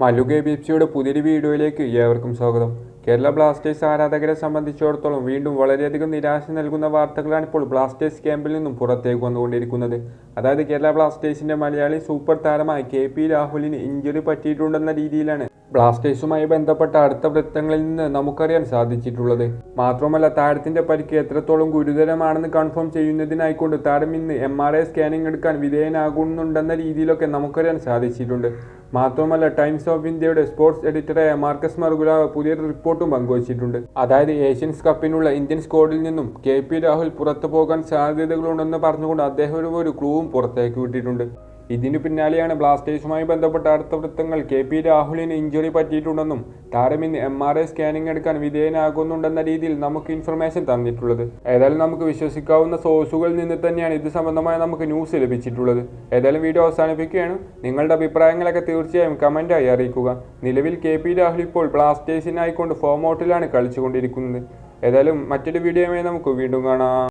Mallu K B F സിയുടെ പുതിയൊരു വീഡിയോയിലേക്ക് ഏവർക്കും സ്വാഗതം. കേരള ബ്ലാസ്റ്റേഴ്സ് ആരാധകരെ സംബന്ധിച്ചിടത്തോളം വീണ്ടും വളരെയധികം നിരാശ നൽകുന്ന വാർത്തകളാണ് ഇപ്പോൾ ബ്ലാസ്റ്റേഴ്സ് ക്യാമ്പിൽ നിന്നും പുറത്തേക്ക് വന്നുകൊണ്ടിരിക്കുന്നത്. അതായത് കേരള ബ്ലാസ്റ്റേഴ്സിന്റെ മലയാളി സൂപ്പർ താരമായ കെ പി രാഹുലിന് ഇഞ്ചുറി പറ്റിയിട്ടുണ്ടെന്ന രീതിയിലാണ് ബ്ലാസ്റ്റേഴ്സുമായി ബന്ധപ്പെട്ട അടുത്ത വൃത്തങ്ങളിൽ നിന്ന് നമുക്കറിയാൻ സാധിച്ചിട്ടുള്ളത്. മാത്രമല്ല താരത്തിന്റെ പരിക്ക് എത്രത്തോളം ഗുരുതരമാണെന്ന് കൺഫേം ചെയ്യുന്നതിനായിക്കൊണ്ട് താരം ഇന്ന് എം ആർ ഐ സ്കാനിംഗ് എടുക്കാൻ വിധേയനാകുന്നുണ്ടെന്ന രീതിയിലൊക്കെ നമുക്കറിയാൻ സാധിച്ചിട്ടുണ്ട്. മാത്രമല്ല ടൈംസ് ഓഫ് ഇന്ത്യയുടെ സ്പോർട്സ് എഡിറ്ററായ മാർക്കസ് മർഗുല പുതിയൊരു റിപ്പോർട്ടും പങ്കുവച്ചിട്ടുണ്ട്. അതായത് ഏഷ്യൻസ് കപ്പിനുള്ള ഇന്ത്യൻ സ്ക്വാഡിൽ നിന്നും കെ പി രാഹുൽ പുറത്തു പോകാൻ സാധ്യതകളുണ്ടെന്ന് പറഞ്ഞുകൊണ്ട് അദ്ദേഹം ഒരു- ക്ലൂവും പുറത്തേക്ക് വിട്ടിട്ടുണ്ട്. ഇതിനു പിന്നാലെയാണ് ബ്ലാസ്റ്റേഴ്സുമായി ബന്ധപ്പെട്ട അടുത്ത വൃത്തങ്ങൾ. കെ പി രാഹുലിന് ഇഞ്ചുറി പറ്റിയിട്ടുണ്ടെന്നും താരം ഇന്ന് എം ആർ ഐ സ്കാനിംഗ് എടുക്കാൻ വിധേയനാകുന്നുണ്ടെന്ന രീതിയിൽ നമുക്ക് ഇൻഫർമേഷൻ തന്നിട്ടുള്ളത്. ഏതായാലും നമുക്ക് വിശ്വസിക്കാവുന്ന സോഴ്സുകളിൽ നിന്ന് തന്നെയാണ് ഇത് സംബന്ധമായ നമുക്ക് ന്യൂസ് ലഭിച്ചിട്ടുള്ളത്. ഏതായാലും വീഡിയോ അവസാനിപ്പിക്കുകയാണ്. നിങ്ങളുടെ അഭിപ്രായങ്ങളൊക്കെ തീർച്ചയായും കമന്റായി അറിയിക്കുക. നിലവിൽ കെ പി രാഹുൽ ഇപ്പോൾ ബ്ലാസ്റ്റേഴ്സിനായിക്കൊണ്ട് ഫോം ഔട്ടിലാണ് കളിച്ചുകൊണ്ടിരിക്കുന്നത്. ഏതായാലും മറ്റൊരു വീഡിയോയുമായി നമുക്ക് വീണ്ടും കാണാം.